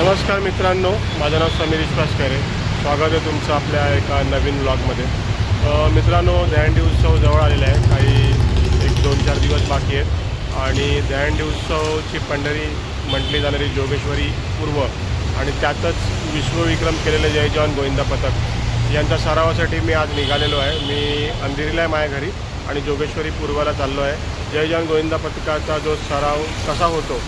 नमस्कार मित्रांनो माझं नाव समीर विश्वास करे स्वागत आहे तुमचं आपल्या एका नवीन ब्लॉगमध्ये मित्रांनो दहंडी उत्सव जवळ आलेला आहे. काही एक दोन चार दिवस बाकी आहेत. आणि दहंडी उत्सवची पंढरी म्हटली जाणारी जोगेश्वरी पूर्व आणि त्यातच विश्वविक्रम केलेले जय जॉन गोविंदा पथक. यांच्या सरावासाठी मी आज निघालेलो आहे. मी अंधेरीला आहे माझ्या घरी आणि जोगेश्वरी पूर्वाला चाललो आहे. जय जॉन गोविंदा पथकाचा जो सराव कसा होतो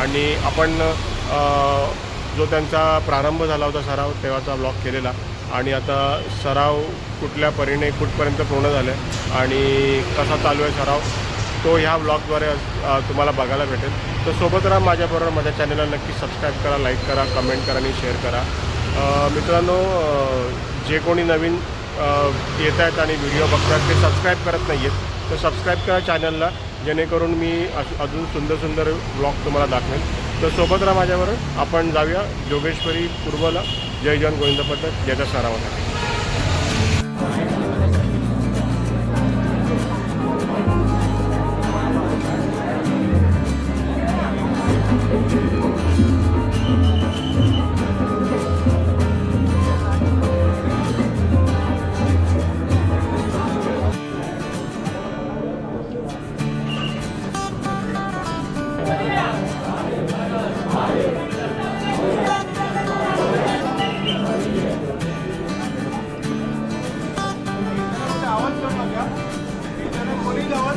आणि आपण जो त्यांचा प्रारंभ झाला होता सराव तेव्हाचा ब्लॉक केलेला. आणि आता सराव कुठल्या परीने कुठपर्यंत पूर्ण झालं आहे आणि कसा चालू आहे सराव तो ह्या ब्लॉगद्वारे तुम्हाला बघायला भेटेल. तर सोबत राहा माझ्याबरोबर माझ्या चॅनलला नक्की सबस्क्राईब करा लाईक करा कमेंट करा आणि शेअर करा. मित्रांनो जे कोणी नवीन येत आहेत आणि व्हिडिओ बघतात ते सबस्क्राईब करत नाही आहेत तर सबस्क्राईब करा चॅनलला जेणेकरून मी अजून सुंदर सुंदर ब्लॉग तुम्हाला दाखवेल. तर सोबत राहा माझ्याबरोबर. आपण जाऊया जोगेश्वरी पूर्वला. जय जॉन गोविंद पथक. याच्या सरावासाठी. আচ্ছা, এটা বলি যাওয়ার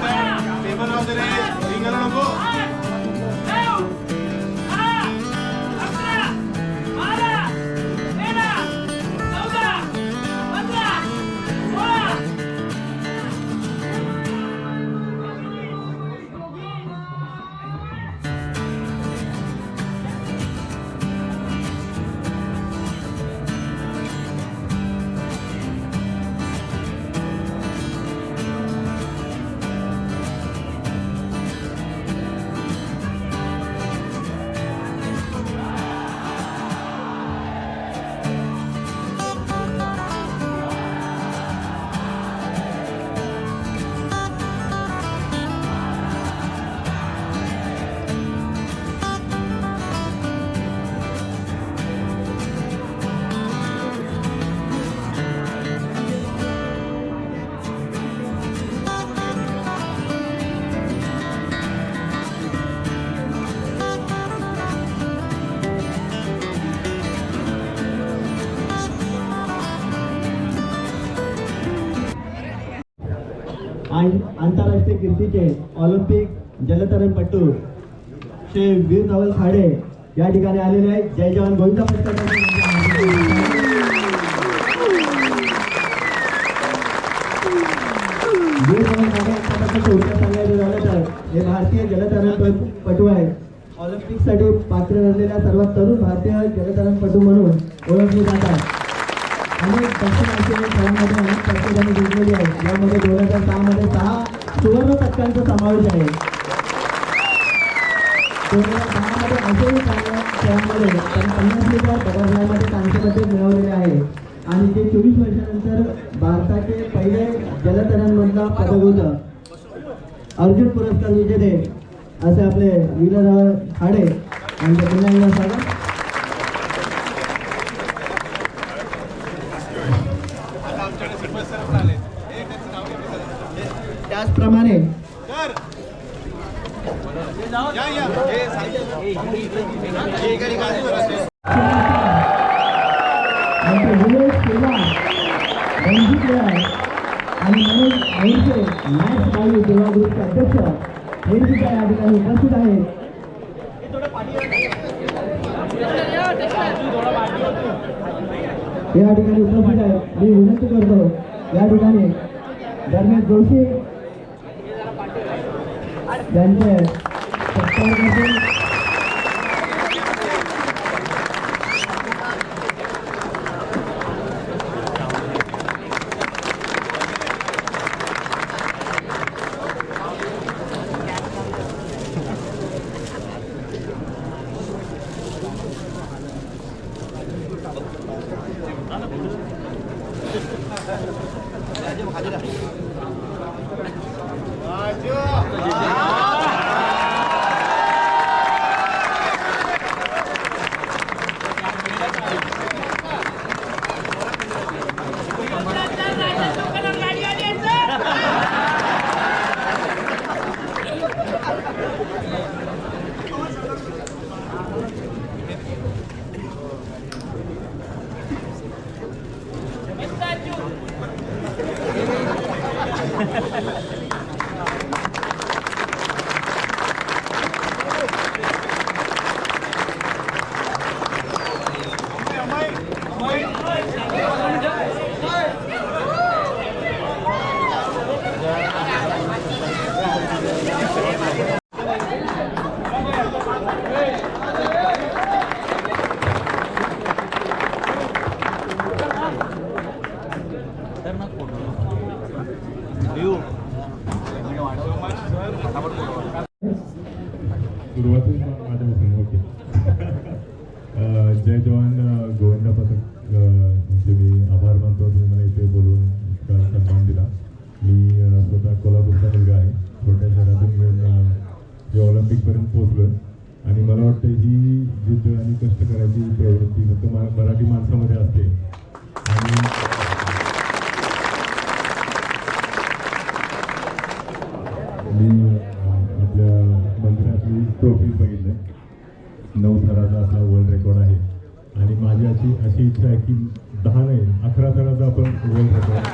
ટેબલ આવશે રિંગણ લોકો आणि आंतरराष्ट्रीय कीर्तीचे ऑलिम्पिक जलतरणपटू श्री वीर धवल खाडे या ठिकाणी आलेले आहेत. जय जवान. गोविंदा खाडे सांगायचं झालं तर हे भारतीय जलतरणपटू आहेत. ऑलिम्पिकसाठी पात्र ठरलेल्या सर्वात तरुण भारतीय जलतरणपटू म्हणून ओळखले जातात. अनेक दक्षिण आशियाई खेळांमध्ये अनेक पदके त्यांनी जिंकलेली आहेत यामध्ये दोन हजार सहामध्ये सहा सुवर्ण पदकांचा समावेश आहे. दोन हजार सहामध्ये आशियाई खेळा- खेळांमध्ये त्यांनी पन्नास लिटर बटरफ्लायमध्ये कांस्य पदक मिळवलेले आहे. आणि ते चोवीस वर्षानंतर भारताचे पहिले जलतरणमधला पदक होतं. अर्जुन पुरस्कार विजेते असे आपले विलासराव खाडे यांचं पुन्हा एकदा स्वागत. त्याचप्रमाणे आणि मनोज ऐंसे मॅच बायू सेवा ग्रुपचे अध्यक्ष हे सुद्धा या ठिकाणी उपस्थित आहेत. या ठिकाणी उपस्थित आहेत. मी विनंती करतो. या ठिकाणी धर्मेश जोशी यांचे अशी अशी इच्छा आहे की दहा नाही अकरा जणांचा आपण वेळ रेकॉर्ड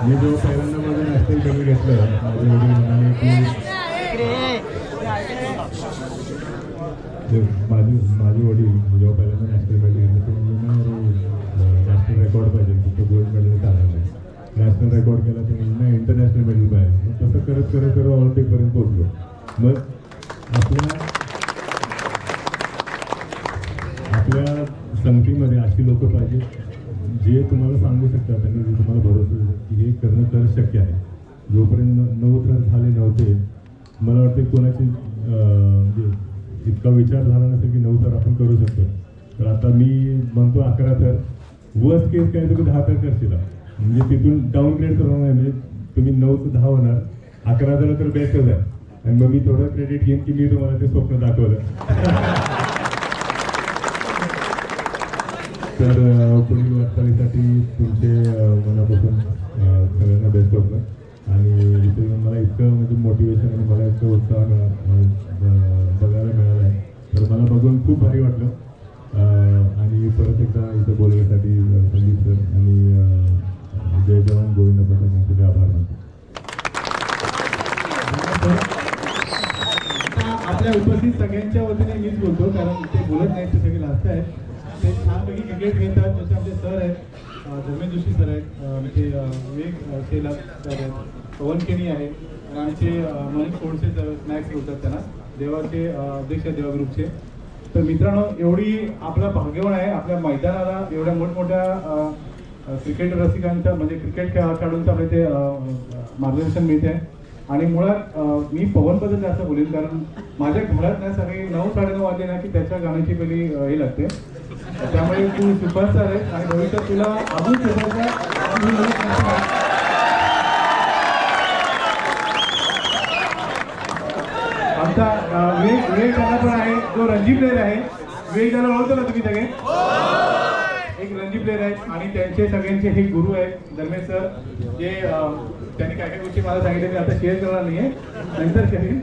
मी जो पहिल्यांदा माझं नॅशनल कमी घेतलं माझ्या वडील म्हणाले की जे माझे माझे वडील जेव्हा पहिल्यांदा नॅशनल मेडल घेतलं ते म्हणजे ना नॅशनल रेकॉर्ड पाहिजे फक्त गोल्ड मेडल चालणार नाही नॅशनल रेकॉर्ड केला ते म्हणजे ना इंटरनॅशनल मेडल पाहिजे मग तसं करत पोहोचलो. मग आपल्या आपल्या संगतीमध्ये अशी लोक पाहिजे जे तुम्हाला सांगू शकतात आणि जे तुम्हाला भरोसा की हे करणं तर शक्य आहे. जोपर्यंत नऊ थर झाले नव्हते मला वाटते कोणाची म्हणजे इतका विचार झाला नसेल की नऊ तर आपण करू शकतो. तर आता मी म्हणतो अकरा तर. वर्स्ट केस काय तुम्ही दहा तर करशील. म्हणजे तिथून डाऊनग्रेड करणार नाही म्हणजे तुम्ही नऊ ते दहा होणार. अकरा झालं तर बेस्टच आहे आणि मग मी थोडं क्रेडिट घेईन की मी तुम्हाला ते स्वप्न दाखवलं. तर पुढील वाटचालीसाठी तुमचे मनापासून सगळ्यांना बेस्ट होतं आणि इथे मला इतकं म्हणजे मोटिवेशन आणि मला इतकं उत्साह बघायला मिळाला आहे. तर मला बघून खूप भारी वाटलं. आणि परत एकदा इथं बोलण्यासाठी अं, संदीप सर आणि जय जवान गोविंद पटेल यांचे आभार मानतो आता आपल्या उपस्थित सगळ्यांच्या वतीने मीच बोलतो कारण ते बोलत नाही ते सगळे लास्ट आहेत. ते छानपैकी क्रिकेट खेळतात जसे आपले सर आहेत अं, धर्मेंद्र जोशी सर आहेत म्हणजे विवेक शेला सर आहेत पवन केणी आहे आणि आमचे मनीष कोडसे सर स्नॅक्स बोलतात त्यांना देवाचे अध्यक्ष देवा ग्रुपचे तर मित्रांनो एवढी आपला भाग्यवान आहे आपल्या मैदानाला एवढ्या मोठमोठ्या क्रिकेट रसिकांचा म्हणजे क्रिकेट खेळाडूंचा म्हणजे, आपल्या ते मार्गदर्शन मिळते आहे आणि मुळात मी पवनबद्दल जास्त बोलेन कारण माझ्या घरात ना सगळे नऊ साडेनऊ वाजले ना की त्याच्या गाण्याची पहिली हे लागते. त्यामुळे तू सुपरस्टार आहे आणि भविष्यात तुला अजून सुपरस्टार आमचा वेग वेग पण आहे जो रणजी प्लेअर आहे वेग दादा ओळखतो ना तुम्ही सगळे? एक रणजी प्लेअर आहेत आणि त्यांचे सगळ्यांचे हे गुरु आहेत. धर्मेश सर जे त्यांनी काय काय गोष्टी मला सांगितल्या मी आता शेअर करणार नाहीये. नंतर करेन.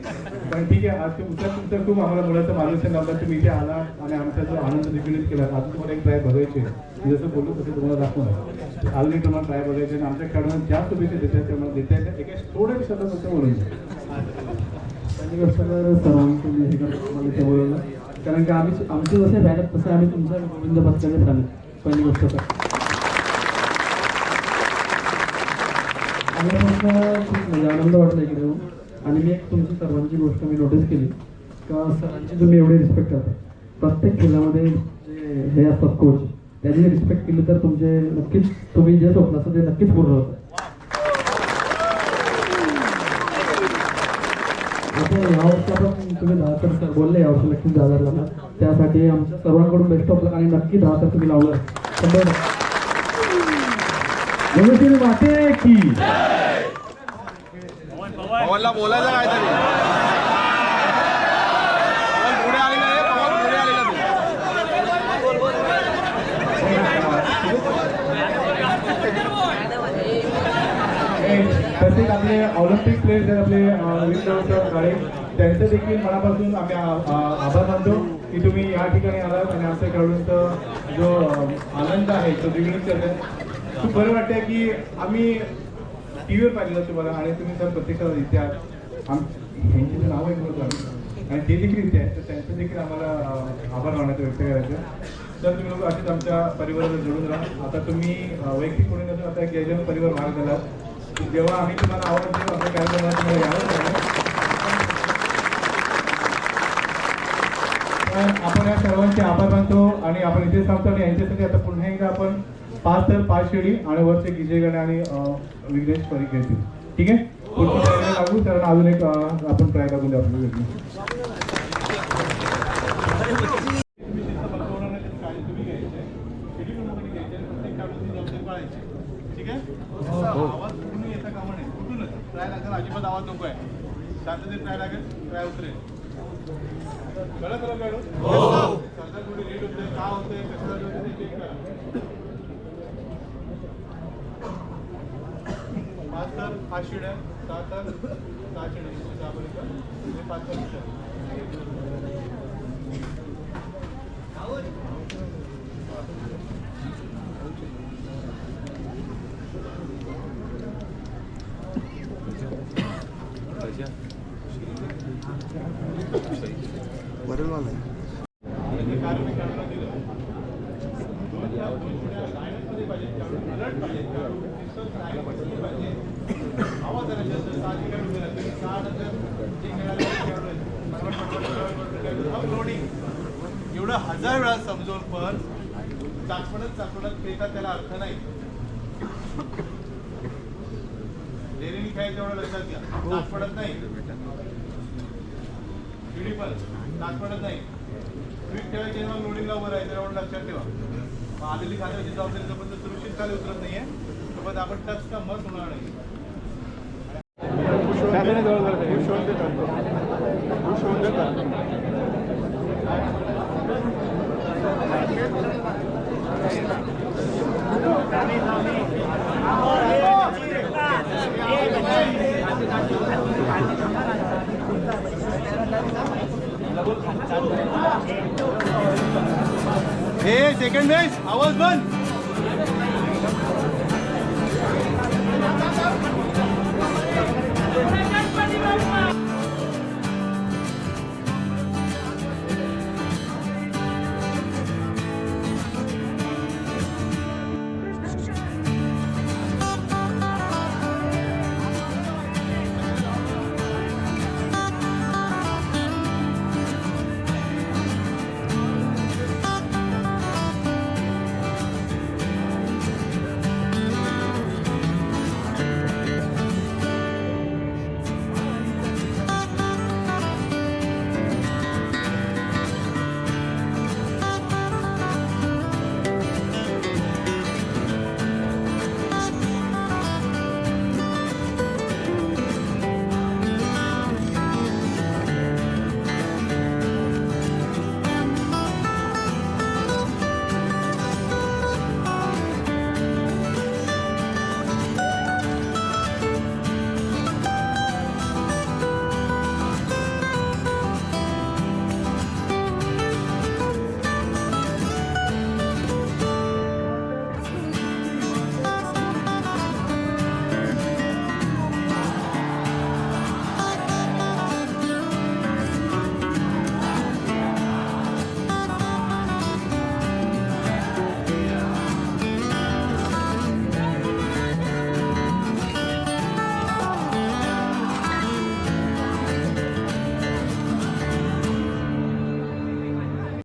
पण ठीक आहे आज तुमचा तुमचं खूप आम्हाला मुलाचं मार्गदर्शन लावलं तुम्ही इथे आला आणि आमचा जो आनंद द्विगुणित केला. आता तुम्हाला एक ट्राय बघायचे मी जसं बोललो तसं तुम्हाला दाखवणार आलनी तुम्हाला ट्राय बघायचे आणि आमच्या खेळाडूंना ज्या शुभेच्छा देतात त्यामुळे देता येतात एका थोड्या शब्दात फक्त बोलून पहिली गोष्ट तर सर्वांचं मला बोलवलं. कारण की आम्ही आमचे जसे फॅन तसं तसे आम्ही तुमचा गोविंद पथकाचे सांगितलं पहिली गोष्ट तर. मला खूप म्हणजे आनंद वाटला इकडे येऊन. आणि मी एक तुमची सर्वांची गोष्ट मी नोटीस केली का सरांची तुम्ही एवढे रिस्पेक्ट करता. प्रत्येक खेळामध्ये जे हे असतात कोच त्याची रिस्पेक्ट केली तर तुमचे नक्कीच तुम्ही जे स्वप्न असतं ते नक्कीच पूर्ण होतं. आता यावर्षी आपण तुम्ही दहा तर बोलले यावर्षी नक्कीच दहा हजार त्यासाठी आमच्या सर्वांकडून बेस्ट ऑफ लक आणि नक्की दहा तर तुम्ही लावलं माते की? पवनला बोलायचं काहीतरी पवन पुढे आलेला आहे पवन पुढे आलेला तू तसेच आपले ऑलिम्पिक प्लेयर्स आहेत आपले विंडोचं गाडे त्यांचं देखील मनापासून आम्ही आभार मानतो. की तुम्ही या ठिकाणी आलात आणि असं खेळाडूंचा जो आनंद आहे तो द्विगुणित आहे. खूप बरं वाटतंय की आम्ही टी व्हीवर पाहिलेलं तुम्हाला आणि तुम्ही सर प्रत्यक्षात इथे आहात. आम यांची जे नावं ऐकलं आम्ही आणि ते देखील इथे आहेत तर त्यांचं देखील आम्हाला आभार मानायचं व्यक्त करायचं तर तुम्ही लोक असेच आमच्या परिवाराला जोडून राहा. आता तुम्ही वैयक्तिक कोणी नसून आता एक जयजन परिवार भाग झाला जेव्हा आम्ही तुम्हाला आवडतो असं काय तुम्हाला यावं तर आपण या सर्वांचे आभार मानतो आणि आपण इथे सांगतो आणि यांच्यासाठी आता पुन्हा एकदा आपण पाच तर पाच शेळी आणि वरचे गिजे गणे आणि विघ्नेश परीख घेतील ठीक आहे? पुढची तयारी लागू कारण अजून एक आपण ट्राय लागू द्या आपल्याला. ठीक आहे? येता ट्राय लागेल अजिबात आवाज नको आहे शांततेत ट्राय लागेल ट्राय उतरेल. पाच तर पाच शिड्या सहा तर सहा शिड्या पाच तर शिड्या. हे कार्य मी खेळाडूला दिलं. दोन या दोन शिड्या लाईनमध्ये पाहिजे खेळाडू अलर्ट पाहिजे खेळाडू distance line मध्ये पाहिजे आवाज आला जास्त सहा ठिकाणी उभे राहते सहा नंतर जे खेळायला खेळाडू आहेत, पटपट, पटपट, पटपट, पटपट, uploading. एवढं हजार वेळा समजून पण चाचपडत चाचपडत खेळतात त्याला अर्थ नाही. डेअरिंग खायचं एवढं लक्षात घ्या. चाचपडत नाही. पिढी पण चाचपडत नाही. क्विक ठेवायचे मग लोडिंगला उभं राहायचं एवढं लक्षात ठेवा. आलेली खात्याची जबाबदारी जोपर्यंत सुरक्षित खाली उतरत नाहीये. तोपर्यंत आपण टच का मत होणार नाही. करतो हे सेकंड बेस आवाज बंद